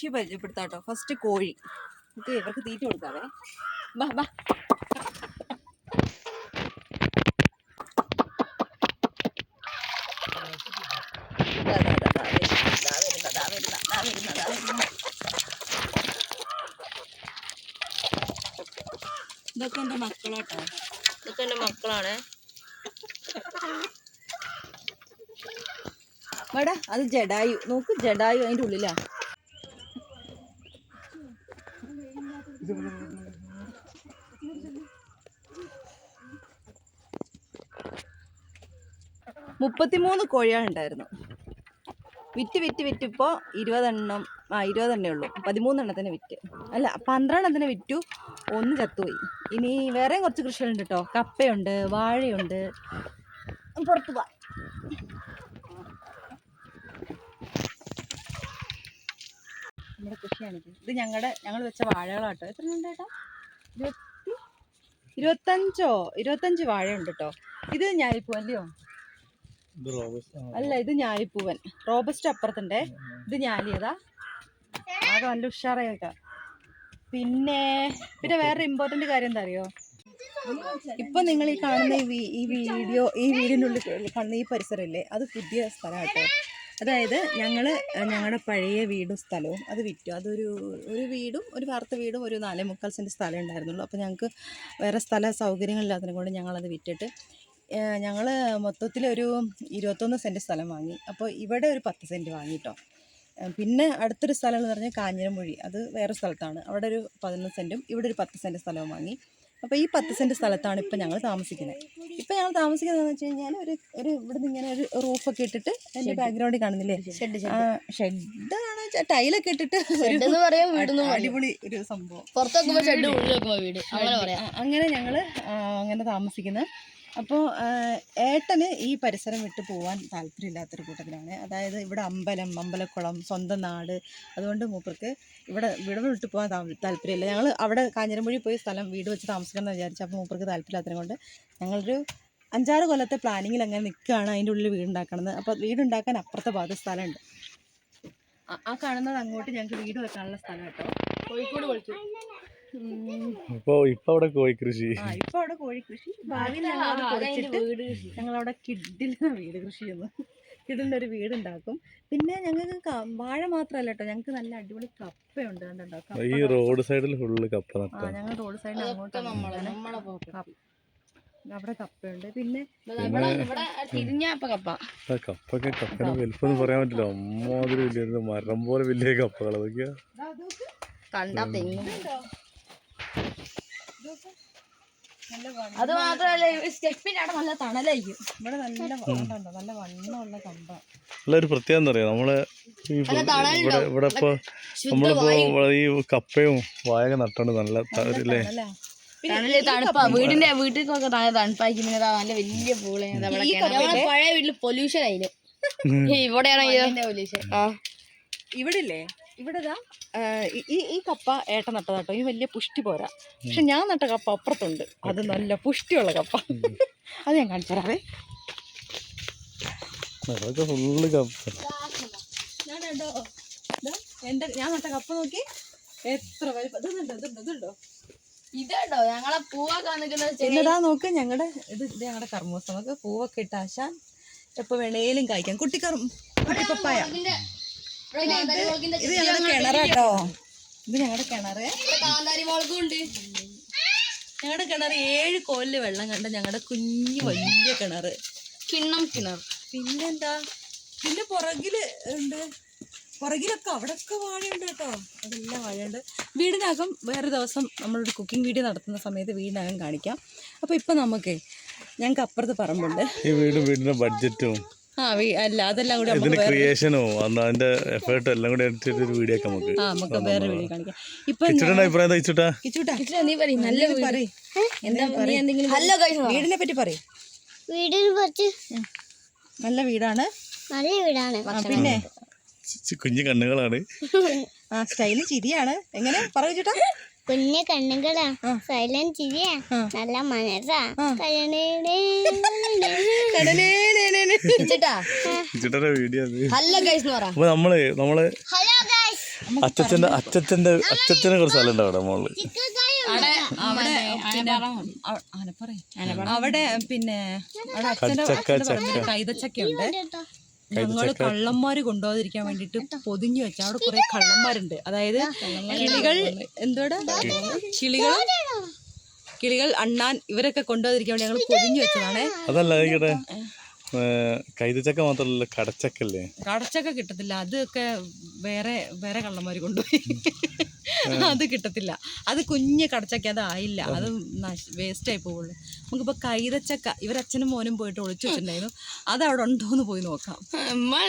കൃഷി പരിചയപ്പെടുത്താട്ടോ. ഫസ്റ്റ് കോഴി. ഓക്കെ ഇവർക്ക് തീറ്റ കൊടുക്കാവേ. ബാ ബാ. ഇതൊക്കെ എന്റെ മക്കളാട്ടോ. ഇതൊക്കെ എന്റെ മക്കളാണ്. വേടാ അത് ജഡായു. നോക്ക് ജഡായു അതിന്റെ ഉള്ളിലാ. മുപ്പത്തിമൂന്ന് കോഴികളുണ്ടായിരുന്നു വിറ്റ് വിറ്റ് വിറ്റ് ഇപ്പോൾ ഇരുപതെണ്ണം ആ ഇരുപതെണ്ണേ ഉള്ളൂ. പതിമൂന്നെണ്ണത്തിന് വിറ്റ്. അല്ല പന്ത്രണ്ടെണ്ണത്തിന് വിറ്റു. ഒന്ന് ചത്തുപോയി. ഇനി വേറെ കുറച്ച് കൃഷികളുണ്ട് കേട്ടോ കപ്പയുണ്ട് വാഴയുണ്ട്. പുറത്തു പോവാം. നമ്മുടെ കൃഷിയാണിത് ഇത്. ഞങ്ങളുടെ ഞങ്ങൾ വെച്ച വാഴകളാട്ടോ. എത്ര ഉണ്ട് ചേട്ടാ ഇരുപത്തി ഇരുപത്തഞ്ചോ ഇരുപത്തഞ്ച് വാഴയുണ്ട് കേട്ടോ ഇത് ഞാലിപ്പൂവല്ലയോ അല്ല ഇത് ഞാലിപ്പൂവൻ. റോബസ്റ്റ് അപ്പുറത്തുണ്ടേ. ഇത് ഞാലിയതാ. ആകെ നല്ല ഉഷാറായേക്കാം പിന്നെ പിന്നെ വേറെ ഇമ്പോർട്ടന്റ് കാര്യം എന്താ അറിയോ ഇപ്പൊ നിങ്ങൾ ഈ കാണുന്ന ഈ വീഡിയോ ഈ വീടിനുള്ളിൽ കാണുന്ന ഈ പരിസരമില്ലേ? അത് പുതിയ സ്ഥലമാട്ടോ. അതായത് ഞങ്ങൾ ഞങ്ങളുടെ പഴയ വീടും സ്ഥലവും അത് വിറ്റു. അതൊരു ഒരു വീടും ഒരു വാർത്ത വീടും ഒരു നാലേ മുക്കാൽ സെന്റ് സ്ഥലം ഉണ്ടായിരുന്നുള്ളൂ. അപ്പോൾ ഞങ്ങൾക്ക് വേറെ സ്ഥല സൗകര്യങ്ങളില്ലാത്തതിനെ കൊണ്ട് ഞങ്ങളത് വിറ്റിട്ട് ഞങ്ങൾ മൊത്തത്തിൽ ഒരു ഇരുപത്തൊന്ന് സെന്റ് സ്ഥലം വാങ്ങി. അപ്പോൾ ഇവിടെ ഒരു പത്ത് സെന്റ് വാങ്ങിട്ടോ. പിന്നെ അടുത്തൊരു സ്ഥലം എന്ന് പറഞ്ഞാൽ കാഞ്ഞിരമൊഴി. അത് വേറെ സ്ഥലത്താണ്. അവിടെ ഒരു പതിനൊന്ന് സെന്റും ഇവിടെ ഒരു പത്ത് സെന്റ് സ്ഥലവും വാങ്ങി. അപ്പോൾ ഈ പത്ത് സെന്റ് സ്ഥലത്താണ് ഇപ്പോൾ ഞങ്ങൾ താമസിക്കുന്നത് ഇപ്പോൾ ഞങ്ങൾ താമസിക്കുന്നതെന്ന് വെച്ച് കഴിഞ്ഞാൽ ഒരു ഒരു ഇവിടുന്ന് ഇങ്ങനെ ഒരു റൂഫൊക്കെ ഇട്ടിട്ട് എന്റെ ബാക്ക്ഗ്രൗണ്ടിൽ കാണുന്നില്ലേ? ഷെഡ് ഷെഡാണ് ടൈലൊക്കെ ഇട്ടിട്ട് അടിപൊളി ഒരു സംഭവം. പുറത്തൊക്കെ വീട്. അങ്ങനെ ഞങ്ങൾ അങ്ങനെ താമസിക്കുന്നത് അപ്പോൾ ഏട്ടന് ഈ പരിസരം വിട്ട് പോകാൻ താല്പര്യമില്ലാത്തൊരു കൂട്ടത്തിലാണ്. അതായത് ഇവിടെ അമ്പലം അമ്പലക്കുളം സ്വന്തം നാട്. അതുകൊണ്ട് മൂപ്പർക്ക് ഇവിടെ ഇവിടെ വിട്ട് പോകാൻ താല്പര്യമില്ല. ഞങ്ങൾ അവിടെ കാഞ്ഞിരമ്പുഴി പോയി സ്ഥലം വീട് വെച്ച് താമസിക്കണം എന്ന് വിചാരിച്ചു അപ്പോൾ മൂപ്പർക്ക് താല്പര്യമില്ലാത്തതിനെ കൊണ്ട് ഞങ്ങളൊരു അഞ്ചാറ് കൊല്ലത്തെ പ്ലാനിങ്ങിൽ അങ്ങനെ നിൽക്കുകയാണ് അതിന്റെ ഉള്ളിൽ വീടുണ്ടാക്കണത്. അപ്പോൾ വീടുണ്ടാക്കാൻ അപ്പുറത്തെ ഭാഗത്ത് സ്ഥലമുണ്ട്. ആ കാണുന്നത് അങ്ങോട്ട് ഞങ്ങൾക്ക് വീട് വെക്കാനുള്ള സ്ഥലം കേട്ടോ. കോഴിക്കോട് വിളിച്ചു ഇപ്പൊ ഇപ്പൊ അവിടെ കോഴി കൃഷി. ആ ഇപ്പൊ അവിടെ കോഴി കൃഷി. ഭാവിയിൽ ഞങ്ങളത് പൊളിച്ചിട്ട് വീട് ഞങ്ങളവിടെ കിഡിലിന് വീട് കൃഷി ചെയ്യുന്നു. കിഡിലിന്റെ ഒരു വീട് ഉണ്ടാക്കും പിന്നെ ഞങ്ങൾക്ക് വാഴ മാത്രമല്ല കേട്ടോ ഞങ്ങൾക്ക് നല്ല അടിപൊളി കപ്പയുണ്ട് കണ്ടോ? കപ്പ ഈ റോഡ് സൈഡിൽ ഫുള്ള് കപ്പ ആ ഞങ്ങൾ റോഡ് സൈഡിൽ അങ്ങോട്ട് നമ്മളെ നമ്മളെ പോക്ക്. അവിടെ കപ്പയുണ്ട്. പിന്നെ കപ്പൊക്കെ കപ്പയുടെ വലുപ്പം പറയാൻ പറ്റില്ല. അമ്മാതിരി വലിയ മരം പോലെ വലിയ കപ്പകൾ അതൊക്കെയാ. കണ്ടാ തെങ്ങും. നല്ല വണ്ണം അത് മാത്രല്ല സ്റ്റെപ്പിന്റെ അവിടെ നല്ല തണലായിരിക്കും. ഇവിടെ നല്ല വണ്ണുണ്ടോ നല്ല വണ്ണമുള്ള കമ്പ. നല്ലൊരു ഒരു പ്രത്യേകത എന്താ നമ്മൾ ഇവിടെ ഇവിടെ ഇപ്പൊ നമ്മളിപ്പോ ഈ കപ്പയും വാഴ നട്ടുണ്ട് നല്ല അല്ല തണുപ്പാ. വീടിന്റെ വീട്ടിലേക്കൊക്കെ നല്ല തണുപ്പായിരിക്കും. നല്ല വലിയ പൂൾ ഞങ്ങളെ പഴയ വീട്ടിൽ പൊല്യൂഷൻ ആയില്ലേ? ഇവിടെയാണ് പൊല്യൂഷൻ. ആ. ഇവിടെ ഇല്ലേ ഇവിടെ ഇതാ ഈ- ഈ കപ്പ ഏട്ട നട്ടതാട്ടോ ഈ വലിയ പുഷ്ടി പോരാ. പക്ഷെ ഞാൻ നട്ട കപ്പ അപ്പുറത്തുണ്ട്. അത് നല്ല പുഷ്ടിയുള്ള കപ്പ. അത് ഞാൻ കാണിച്ചു തരാവേ. ഫുള്ള് കപ്പ. ഞാൻ കണ്ടോ ദാ, എന്റെ ഞാൻ നട്ട കപ്പ നോക്കി. എത്ര വലിപ്പം. ഇതുണ്ടോ ഇതുണ്ടോ? ഞങ്ങളെ പൂവൊക്കെ നോക്ക് ഞങ്ങളുടെ ഇത് ഇത് ഞങ്ങളുടെ കർമ്മൂസ. നമുക്ക് പൂവൊക്കെ ഇട്ട് ആശാൻ എപ്പോ വേണേലും കായ്ക്കാം. കുട്ടിക്കറും കുട്ടിപ്പപ്പായ. ഇത് ഞങ്ങളുടെ കിണറാട്ടോ ഇത് ഞങ്ങളുടെ കിണറ് കാന്താരി മുളകും ഉണ്ട് ഞങ്ങളുടെ കിണർ ഏഴ് കോലിൽ വെള്ളം കണ്ട ഞങ്ങളുടെ കുഞ്ഞു വലിയ കിണറ്. കിണ്ണം കിണർ. പിന്നെന്താ? പിന്നെ പുറകിൽ ഉണ്ട്. പുറകിലൊക്കെ അവിടെയൊക്കെ വാഴയുണ്ട് കേട്ടോ. അതെല്ലാം വാഴയുണ്ട്. വീടിനകം വേറെ ദിവസം നമ്മളൊരു കുക്കിംഗ് വീഡിയോ നടത്തുന്ന സമയത്ത് വീടിനകം കാണിക്കാം. അപ്പോൾ ഇപ്പം നമുക്ക് ഞങ്ങൾക്ക് അപ്പുറത്ത് പറമ്പുണ്ട്. ഈ വീടും വീടിന്റെ ബഡ്ജറ്റും ആ വീ- അല്ല അതെല്ലാം കൂടി ഇതിന്റെ ക്രിയേഷനും അതിന്റെ എഫേർട്ടും എല്ലാം കൂടി ഒരു വീഡിയോ ഒക്കെ നമുക്ക് ആ നമുക്ക് വേറെ വീഡിയോ കാണിക്കാം. ഇപ്പം കിച്ചടിന്റെ അഭിപ്രായം എന്താ വെച്ചിട്ടാ കിച്ചൂട്ടാ നീ പറയും നല്ല എന്താ നീ എന്തെങ്കിലും ഹലോ വീടിനെ പറ്റി പറയും. വീടിനെ പറ്റി? നല്ല വീടാണ്. നല്ല വീടാണ്. പിന്നെ? കുഞ്ഞു കണ്ണുകളാണ്. ആ സ്റ്റൈൽ ചിരിയാണ്. എങ്ങനെ? പറയൂ ചേട്ടാ കുഞ്ഞു കണ്ണുകളാ. സൈലന്റ് ചിരിയാ. നല്ല മനസ്സാ. അപ്പൊ നമ്മൾ നമ്മൾ അച്ചച്ചന്റെ അച്ചച്ചന്റെ അച്ചച്ചനെ കുറച്ച് സ്ഥലം ഉണ്ട്? അവിടെ മുകളിൽ അവിടെ അവിടെ പിന്നെ അവ- ആനപ്പറ ഞങ്ങൾ കള്ളന്മാര് കൊണ്ടുപോകാതിരിക്കാൻ വേണ്ടിട്ട് പൊതിഞ്ഞു വെച്ച അവിടെ കുറെ കള്ളന്മാരുണ്ട്. അതായത് കിളികൾ എന്തോടെ കിളികൾ കിളികൾ അണ്ണാൻ ഇവരൊക്കെ കൊണ്ടുപോകാതിരിക്കാൻ വേണ്ടി ഞങ്ങൾ പൊതിഞ്ഞു വെച്ചതാണേ. അതല്ല കൈതച്ചക്ക മാത്രമല്ല കടച്ചക്കല്ലേ? കടച്ചക്ക കിട്ടത്തില്ല. അതൊക്കെ വേറെ വേറെ കള്ളന്മാര് കൊണ്ടുപോയി. അത് കിട്ടത്തില്ല. അത് കുഞ്ഞ് കടച്ചക്ക അത് ആയില്ല. അത്. വേസ്റ്റ് ആയി പോവുള്ളൂ. നമുക്കിപ്പോ കൈതച്ചക്ക ഇവരച്ഛനും മോനും പോയിട്ട് ഒളിച്ചു വെച്ചിട്ടുണ്ടായിരുന്നു. അത് അവിടെ ഉണ്ടോന്ന് പോയി നോക്കാം.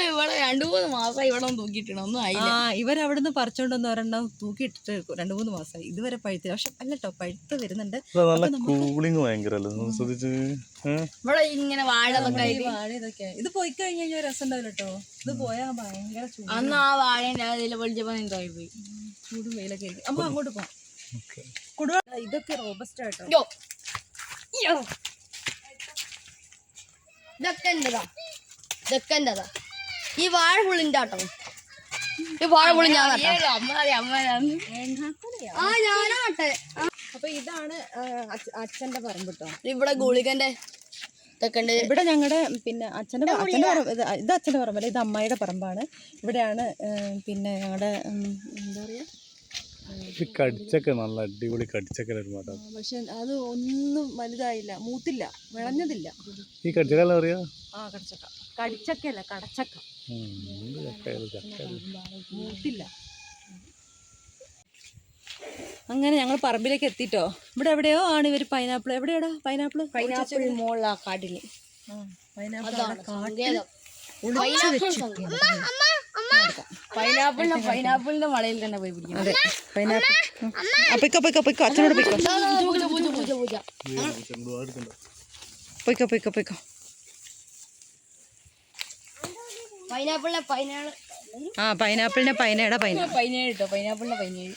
ഇവിടെ രണ്ടു മൂന്ന് മാസം ഇവിടെ തൂക്കിയിട്ടുണ്ട്. ഒന്നും ആയില്ല. ആ ഇവരവിടുന്ന് പറിച്ചോണ്ട് വന്ന് ഒരെണ്ണം തൂക്കിയിട്ടിട്ട് രണ്ടു മൂന്ന് മാസമായി ഇതുവരെ പഴുത്തില്ല. പക്ഷെ അല്ലട്ടോ പഴുത്ത് വരുന്നുണ്ട്. കൂളിംഗ് ഭയങ്കര ഇവിടെ ഇങ്ങനെ വാഴ വാഴ ഇതൊക്കെ ഇത് പോയി കഴിഞ്ഞ് കഴിഞ്ഞാൽ രസം ഉണ്ടാവില്ല കേട്ടോ ഇത് പോയാൽ ഭയങ്കര ചൂട്. അന്ന് ആ വാഴേന്റെ അതിൽ പൊളിച്ചപ്പോ പോയി. ചൂടും വെയിലൊക്കെ ആയിരിക്കും. അമ്മ അങ്ങോട്ട് പോവാം ഓക്കേ. കൊടുവ ഇതൊക്കെ റോബസ്റ്റ് ആയിട്ടോ യോ യോ ഇതൊക്കെ എന്റെതാ? ഇതൊക്കെ എന്റെതാ? ഈ വാഴ പുള്ളിന്റെ ആട്ടോ. ഈ വാഴ പുള്ളി ഞാൻ ആ ഞാനാ നട്ടെ. അപ്പൊ ഇതാണ് അച്ഛന്റെ പറമ്പ് കേട്ടോ ഇവിടെ ഗുളികന്റെ ഇതൊക്കെ ഇവിടെ ഞങ്ങളുടെ പിന്നെ അച്ഛന്റെ അച്ഛന്റെ അച്ഛന്റെ പറമ്പ് ഇത് അച്ഛന്റെ അച്ഛന്റെ പറമ്പല്ല ഇത് അമ്മായിയുടെ പറമ്പാണ്. ഇവിടെയാണ് പിന്നെ ഞങ്ങളുടെ എന്താ പറയുക ഇത് കടിച്ചൊക്കെ നല്ല അടിപൊളി കടിച്ചൊക്കെ ഒരുപാട് പക്ഷെ അത് ഒന്നും വലുതായില്ല മൂത്തില്ല വിളഞ്ഞതില്ല. ഈ കടിച്ചക്കല്ല അറിയാ ആ കടച്ചക്ക. കടിച്ചക്കയല്ല കടച്ചക്ക. മൂത്തില്ല. അങ്ങനെ ഞങ്ങൾ പറമ്പിലേക്ക് എത്തിട്ടോ. ഇവിടെ എവിടെയോ ആണ് ഇവർ പൈനാപ്പിൾ. എവിടെയാടാ പൈനാപ്പിൾ? പൈനാപ്പിൾ മോളിലാ കാട്ടിൽ. പൈനാപ്പിൾ സങ്കേതം. പൈനാപ്പിളിന്റെ പൈനാപ്പിളിന്റെ മഴയിൽ തന്നെ പോയി പിടിക്കണം അതെ പൈനാപ്പിൾ പൊയ്ക്കോ പൊയ്ക്കോ പൊയ്ക്കോ അച്ഛനോട് പൊയ്ക്കോ പൊയ്ക്കോ പൊയ്ക്കോ പൊയ്ക്കോ പൈനാപ്പിളിനെ പൈനാപ്പിൾ ആ പൈനാപ്പിളിന്റെ പൈനയുടെ പൈന പൈനേഴ് കേട്ടോ പൈനാപ്പിളിന്റെ പൈനേഴ്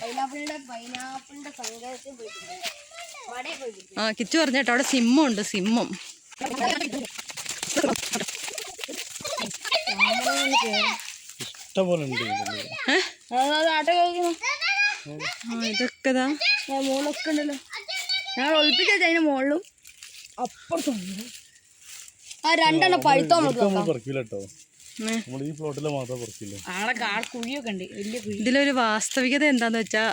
പൈനാപ്പിളിന്റെ പൈനാപ്പിളിന്റെ സങ്കേതത്തിൽ പോയി പിടിക്കണം മടയിൽ പോയി പിടിക്കണം ആ കിച്ചു പറഞ്ഞേട്ടോ അവിടെ സിമ്മും ഉണ്ട് സിമ്മും ഇഷ്ടംപോലെ ഉണ്ട് ഇതിൽ. ആട്ട കഴിക്കുന്നു ആ ഇതൊക്കെ ദാ മുകളിലൊക്കെ ഉണ്ടല്ലോ. ഞങ്ങൾ ഒളിപ്പിച്ച അതിന്റെ മുകളിലും അപ്പുറത്തും ആ രണ്ടെണ്ണം പഴുത്തോ ഇതിലൊരു വാസ്തവികത എന്താന്ന് വെച്ചാ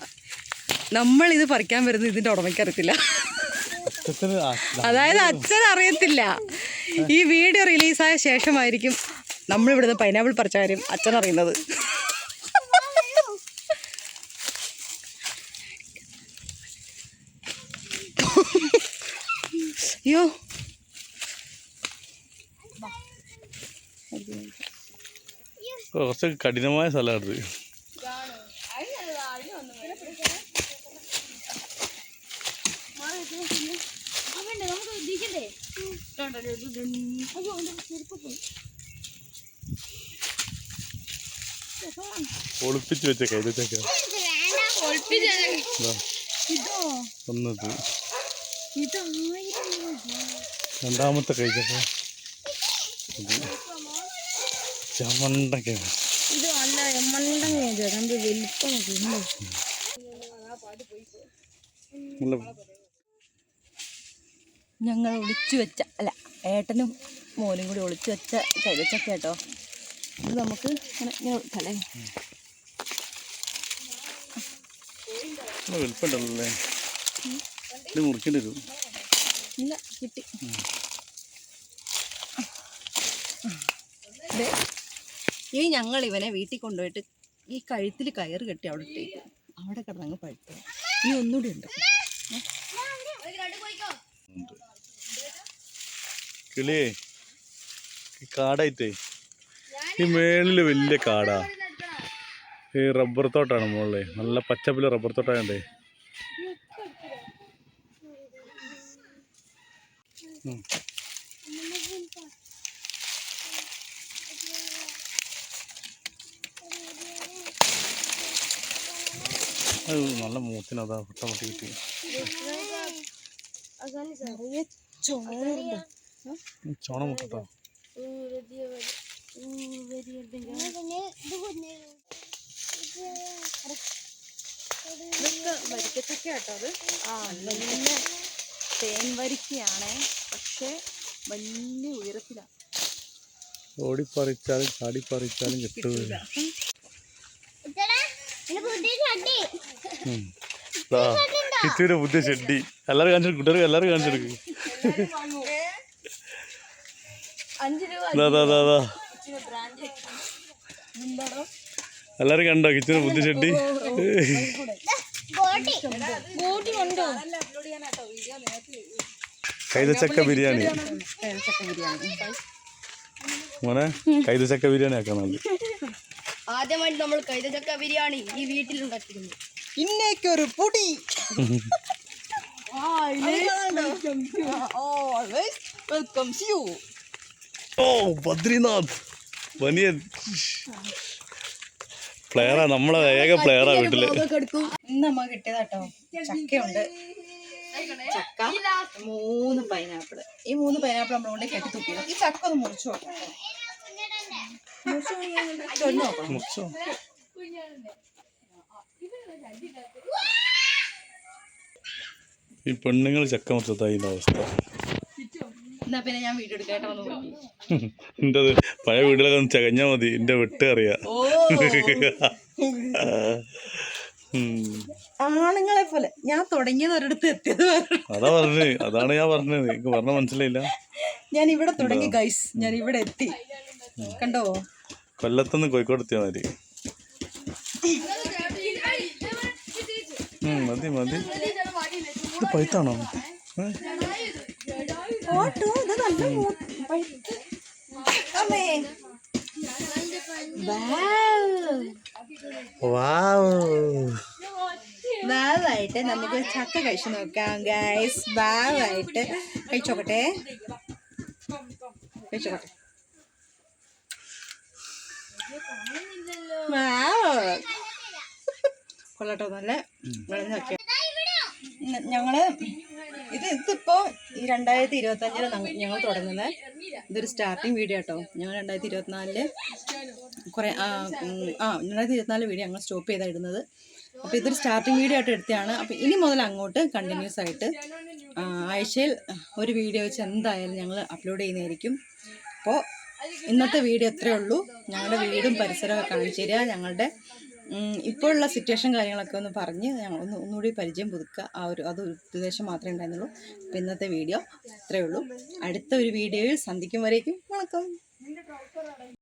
നമ്മൾ ഇത് പറിക്കാൻ വരുന്നത് ഇതിന്റെ ഉടമയ്ക്ക് അറിയത്തില്ല. അതായത് അച്ഛൻ അറിയത്തില്ല ഈ വീഡിയോ റിലീസായ ശേഷമായിരിക്കും നമ്മൾ ഇവിടുന്ന് പൈനാപ്പിൾ പറിച്ച കാര്യം അച്ഛൻ അറിയുന്നത്. അയ്യോ. കുറച്ച് കഠിനമായ സ്ഥലമാണ് ഇത്. ഒളിപ്പിച്ച് വെച്ച ഇതൊക്കെ ഇതാ. ഒന്നത്. രണ്ടാമത്തെ കഴിച്ചൊക്കെ ഇത് ചമണ്ടക്ക ഇത് നല്ല രണ്ട് വലിപ്പം ഞങ്ങൾ ഒളിച്ചു വെച്ച അല്ല ഏട്ടനും മോനും കൂടി ഒളിച്ചു വെച്ച കഴിച്ചൊക്കെ കേട്ടോ. ഇത് നമുക്ക് ഇങ്ങനെ ഇങ്ങനെ ഒളിക്കല്ലേ നല്ല വലിപ്പമുണ്ടല്ലേ ഇത് മുറിക്കേണ്ടി വരും. ഇല്ല കിട്ടി. ഇനി ഞങ്ങൾ ഇവനെ വീട്ടിൽ കൊണ്ടുപോയിട്ട് ഈ കഴുത്തിൽ കയറ് കെട്ടി അവിടെ ഇട്ടേക്കും. അവിടെ കിടന്നങ്ങ് പഴുത്തു. ഇനി ഒന്നുകൂടി ഉണ്ട്. കിളിയേ കാടായിട്ടേ. ഈ മേളിൽ വലിയ കാടാ ഈ റബ്ബർ തോട്ടാണ് മുകളിൽ നല്ല പച്ചപ്പിൽ റബ്ബർ തോട്ടാണ്ടേ അത് നല്ല മൂത്തിനതാ അതാ പൊട്ടി കിട്ടി ചോണ മുട്ടോ ഇതൊക്കെ വരിക്കച്ചക്ക കേട്ടോ അത്. ആ വലിയ തേൻ വരിക്കയാണേ. പക്ഷേ വലിയ ഉയരത്തിലാണ് ഓടിപ്പറിച്ചാലും ചാടിപ്പറിച്ചാലും കിട്ടൂല. ഉം. ദാ, കിച്ചുവിന്റെ പുതിയ ചെടി. എല്ലാവരും കാണിച്ചു കുട്ടികൾക്ക് എല്ലാവരും കാണിച്ചെടുക്കും. അഞ്ചു രൂപ എല്ലാരും കണ്ടോ? കിച്ചന് ബുദ്ധി ചെട്ടി ബോട്ടി. കൊണ്ടോ? കൈതച്ചക്ക ബിരിയാണി. മോനെ കൈതച്ചക്ക ബിരിയാണി ആക്കാൻ ആദ്യമായിട്ട് നമ്മൾ കൈതച്ചക്ക ബിരിയാണി ഈ വീട്ടിൽ ഉണ്ടാക്കിയിരുന്നു ഇന്നേക്കൊരു പൊടി. ഓ ബദ്രിനാഥ്. ബനിയൻ പ്ലെയറാ നമ്മളെ ഏക പ്ലെയറാ വീട്ടിൽ. ഇന്ന് നമ്മ കിട്ടിയതാട്ടോ. ചക്കയുണ്ട്. ചക്ക മൂന്ന് പൈനാപ്പിൾ ഈ മൂന്ന് പൈനാപ്പിൾ നമ്മൾ കൊണ്ട് കെട്ടി തൂക്കിയത് ഈ ചക്ക ഒന്ന് മുറിച്ചു നോക്കാം? ഈ പെണ്ണുങ്ങൾ ചക്ക മുറിച്ചതായി അവസ്ഥ. എന്നാ പിന്നെ ഞാൻ വീഡിയോ എടുക്കാട്ടോ ഒന്ന് നോക്കി? എന്റെ പഴയ വീട്ടിലൊക്കെ ഒന്ന് ചകഞ്ഞാ മതി എന്റെ വെട്ട് അറിയാം ഓ ആണുങ്ങളെ പോലെ. ഞാൻ തുടങ്ങിയത് ഒരിടത്ത് എത്തിയത് വേറെ. അതാ പറഞ്ഞത് അതാണ് ഞാൻ പറഞ്ഞത്. എനിക്ക് പറഞ്ഞ മനസ്സിലായില്ല. ഞാൻ ഇവിടെ തുടങ്ങി ഗൈസ് ഞാൻ ഇവിടെ എത്തി. കണ്ടോ? കൊല്ലത്തുനിന്ന് കോഴിക്കോട് എത്തിയാ മതി. ഉം, മതി മതി. ഇത് പഴുത്താണോ ഏ? ഓട്ടോ ഇത് നല്ല. അമ്മേ. വാവായിട്ട് നമുക്ക് ചക്ക കഴിച്ചു നോക്കാം ഗൈസ് വാവായിട്ട്. കഴിച്ചോക്കട്ടെ. കഴിച്ചോക്കട്ടെ. കൊള്ളട്ടോ നല്ല ഞങ്ങൾ ഇത് ഇതിപ്പോ ഈ രണ്ടായിരത്തി ഇരുപത്തി അഞ്ചിൽ ഞങ്ങൾ തുടങ്ങുന്നത് ഇതൊരു സ്റ്റാർട്ടിങ് വീഡിയോ കേട്ടോ ഞങ്ങൾ രണ്ടായിരത്തി ഇരുപത്തിനാലിൽ കുറെ ആ രണ്ടായിരത്തി ഇരുപത്തിനാല് വീഡിയോ ഞങ്ങൾ സ്റ്റോപ്പ് ചെയ്താ ഇടുന്നത്. അപ്പോൾ ഇതൊരു സ്റ്റാർട്ടിങ് വീഡിയോ ആയിട്ട് എടുത്തതാണ് അപ്പോൾ ഇനി മുതൽ അങ്ങോട്ട് കണ്ടിന്യൂസ് ആയിട്ട് ആഴ്ചയിൽ ഒരു വീഡിയോ വെച്ച് എന്തായാലും ഞങ്ങൾ അപ്ലോഡ് ചെയ്യുന്നതായിരിക്കും. അപ്പോൾ ഇന്നത്തെ വീഡിയോ ഇത്രയേ ഉള്ളൂ. ഞങ്ങളുടെ വീടും പരിസരവും കാണിച്ചു തരിക. ഞങ്ങളുടെ ഇപ്പോഴുള്ള സിറ്റുവേഷൻ കാര്യങ്ങളൊക്കെ ഒന്ന് പറഞ്ഞ് ഞങ്ങൾ ഒന്ന് ഒന്നുകൂടി പരിചയം പുതുക്കുക. ആ ഒരു അത് ഉദ്ദേശം മാത്രമേ ഉണ്ടായിരുന്നുള്ളൂ. ഇന്നത്തെ വീഡിയോ ഇത്രയേ ഉള്ളൂ. അടുത്ത ഒരു വീഡിയോയിൽ സന്ധിക്കും വരേക്കും. വണക്കം.